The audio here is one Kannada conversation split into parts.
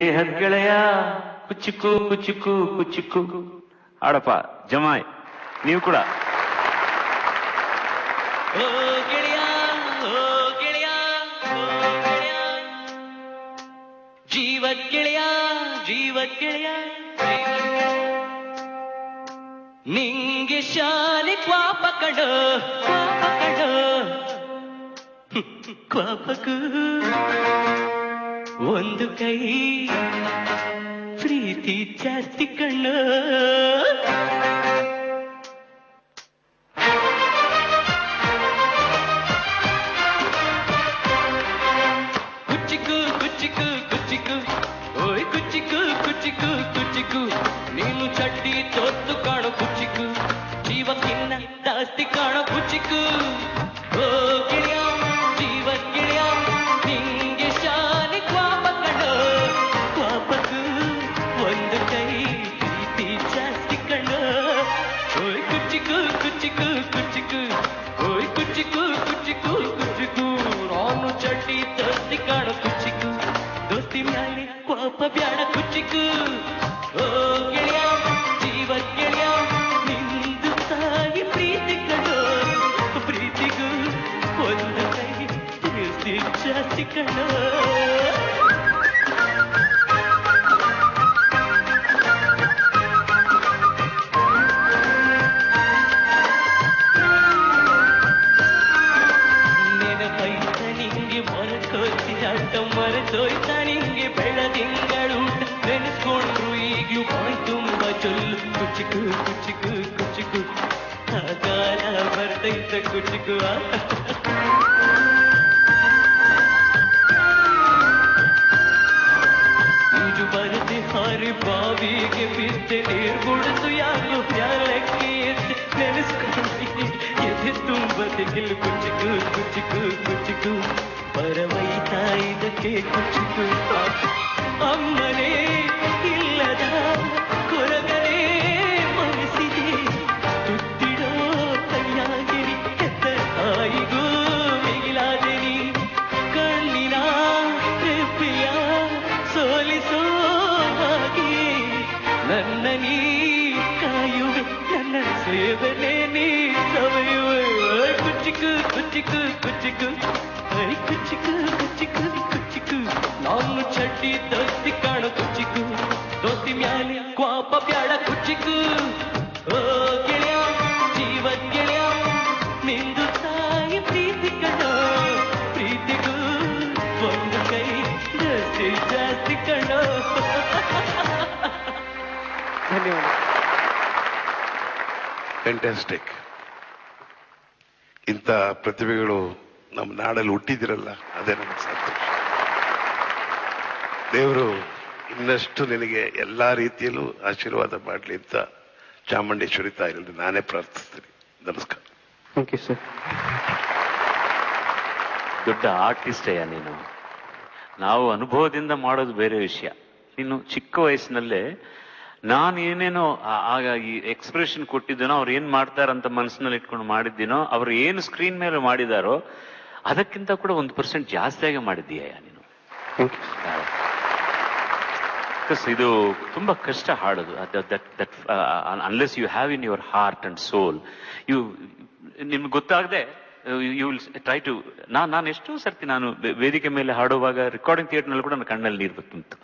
ದೇಹದ ಗೆಳೆಯ ಕುಚ್ಚಿಕ್ಕು ಕುಚ್ಚಿಕ್ಕು ಕುಚ್ಚಿಕ್ಕು ಆಡಪ್ಪ ಜಮಾಯ್, ನೀವು ಕೂಡ. ಜೀವ ಗೆಳೆಯ ಜೀವ ಗೆಳೆಯ. ನಿಂಗೆ ಶಾಲೆ ಕ್ವಾಪ ಕಡ ಕ್ವಾಪ ಕಡ ಕ್ವಾಪಕು ಒಂದು ಕೈ ಪ್ರೀತಿ ಜಾಸ್ತಿ ಕಣ್ಣ ಕುಚಿಕು ಕುಚಿಕು ಕುಚಿಕು ಓಯ್ ಕುಚಿಕು ಕುಚಿಕು ಕುಚಿಕು ನೀನು ಚಡ್ಡಿ ತೊತ್ತು ಕಾಣೋ ಕುಚಿಕು ಜೀವಕ್ಕಿನ್ನ ಜಾಸ್ತಿ ಕಾಣೋ ನಾನು ಕುಚಿಕು ಕುಚಿಕು ಕುಚಿಕು ಆ ಕಾಲ ಬರ್ತೈತ ಕುಚಿಕು ಆ. ಈಜು ಬರದೆ ಹಾರಿ ಬಾವಿಗೆ ಬಿದ್ದೆ ನೀರು ಕುಡಿದು ಯಾರು ಪ್ಯಾರಕ್ಕೆ ಎದ್ದು ನೆನೆಸ್ಕೊಂಡು ಎದೆ ತುಂಬ ತೆಗಿಲು ಕುಚಿಕು ಕುಚಿಕು ಕುಚಿಕು ಬರವೈತಾ ಇದಕ್ಕೆ ಕುಚಿಕು ನನ್ನ ನೀ ಕಾಯುವೆ ನನ್ನ ಸೇವನೆ ನೀ ಸವೆಯುವೆ ಓಯ್ ಕುಚಿಕು ಕುಚಿಕು ಕುಚಿಕು ಐ ಕುಚಿಕು ಕುಚಿಕು ಕುಚಿಕು ನಾನು ಚಡ್ಡಿ ದೋಸ್ತಿ ಕಾಣೋ ಕುಚಿಕು ದೋಸ್ತಿ ಮ್ಯಾಲೆ ಕ್ವಾಪ ಬ್ಯಾಡ ಕುಚಿಕು ಓ ಗೆಳೆಯ ಜೀವ ಗೆಳೆಯ ನಿಂದು ತಾಯಿ ಪ್ರೀತಿ ಕಣೋ ಪ್ರೀತಿಗೂ ಒಂದು ಕೈ ಜಾಸ್ತಿ ಜಾಸ್ತಿ ಕಣೋ ಧನ್ಯವಾದ. ಫ್ಯಾಂಟಾಸ್ಟಿಕ್ ಇಂಥ ಪ್ರತಿಭೆಗಳು ನಮ್ಮ ನಾಡಲ್ಲಿ ಹುಟ್ಟಿದಿರಲ್ಲ ಅದೇ ನಮಗೆ ಸಂತೋಷ ದೇವರು ಇನ್ನಷ್ಟು ನಿನಗೆ ಎಲ್ಲಾ ರೀತಿಯಲ್ಲೂ ಆಶೀರ್ವಾದ ಮಾಡಲಿ ಅಂತ ಚಾಮುಂಡೇಶ್ವರಿ ತಾಯಿನಲ್ಲಿ ನಾನೇ ಪ್ರಾರ್ಥಿಸ್ತೀನಿ. ನಮಸ್ಕಾರ. ಥ್ಯಾಂಕ್ ಯು ಸರ್ ದೊಡ್ಡ ಆರ್ಟಿಸ್ಟ್ ಅಯ್ಯ ನೀನು. ನಾವು ಅನುಭವದಿಂದ ಮಾಡೋದು ಬೇರೆ ವಿಷಯ. ನೀನು ಚಿಕ್ಕ ವಯಸ್ಸಿನಲ್ಲೇ ನಾನು ಏನೇನೋ ಹಾಗಾಗಿ ಆಗ ಈ ಎಕ್ಸ್ಪ್ರೆಷನ್ ಕೊಟ್ಟಿದ್ದೇನೋ ಅವ್ರು ಏನ್ ಮಾಡ್ತಾರಂತ ಮನಸ್ಸಿನಲ್ಲಿ ಇಟ್ಕೊಂಡು ಮಾಡಿದ್ದೀನೋ ಅವ್ರು ಏನು ಸ್ಕ್ರೀನ್ ಮೇಲೆ ಮಾಡಿದಾರೋ ಅದಕ್ಕಿಂತ ಕೂಡ ಒಂದು ಪರ್ಸೆಂಟ್ ಜಾಸ್ತಿಯಾಗಿ ಮಾಡಿದ್ದೀಯ ನೀನು? ಇದು ತುಂಬಾ ಕಷ್ಟ ಹಾಡೋದು. That unless you have in your heart and soul you ನಿಮ್ಗೆ ಗೊತ್ತಾಗದೆ ಯು ವಿಲ್ ಟ್ರೈ ಟು ನಾನು ನಾನು ಎಷ್ಟೋ ಸರ್ತಿ ನಾನು ವೇದಿಕೆ ಮೇಲೆ ಹಾಡುವಾಗ ರೆಕಾರ್ಡಿಂಗ್ ಥಿಯೇಟರ್ನಲ್ಲಿ ಕೂಡ ನನ್ನ ಕಣ್ಣಲ್ಲಿ ನೀರು ತುಂಬಿತು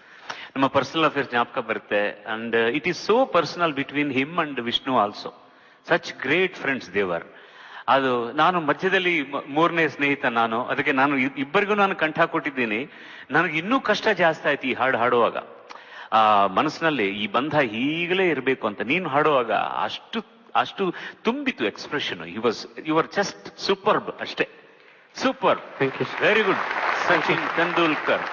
ನಮ್ಮ ಪರ್ಸನಲ್ ಅಫೇರ್ಸ್ ಜ್ಞಾಪಕ ಬರುತ್ತೆ. And it is so personal between him and Vishnu also such great friends they were ಅದು ನಾನು ಮಧ್ಯದಲ್ಲಿ ಮೂರನೇ ಸ್ನೇಹಿತ ನಾನು. ಅದಕ್ಕೆ ನಾನು ಇಬ್ಬರಿಗೂ ನಾನು ಕಂಠ ಕೊಟ್ಟಿದ್ದೀನಿ. ನನಗೆ ಇನ್ನೂ ಕಷ್ಟ ಜಾಸ್ತಿ ಆಯ್ತು ಈ ಹಾಡು ಹಾಡುವಾಗ. ಆ ಮನಸ್ಸಿನಲ್ಲಿ ಈ ಬಂಧ ಈಗಲೇ ಇರಬೇಕು ಅಂತ ನೀನು ಹಾಡುವಾಗ ಅಷ್ಟು ಅಷ್ಟು ತುಂಬಿತು expression you was you are just superb ಅಷ್ಟೇ. Super very good Sachin Tendulkar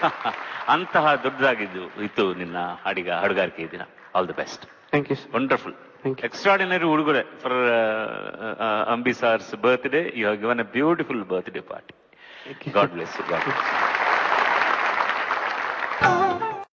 ಅಂತಹ ದೊಡ್ಡದಾಗಿದ್ದು ಇತ್ತು ನಿನ್ನ ಹಾಡಿಗ ಹಾಡುಗಾರಿಕೆ ದಿನ. All the best thank you wonderful. Extraordinary ಉಡುಗೊರೆ for Ambi sir's birthday you have given a beautiful birthday party. God bless God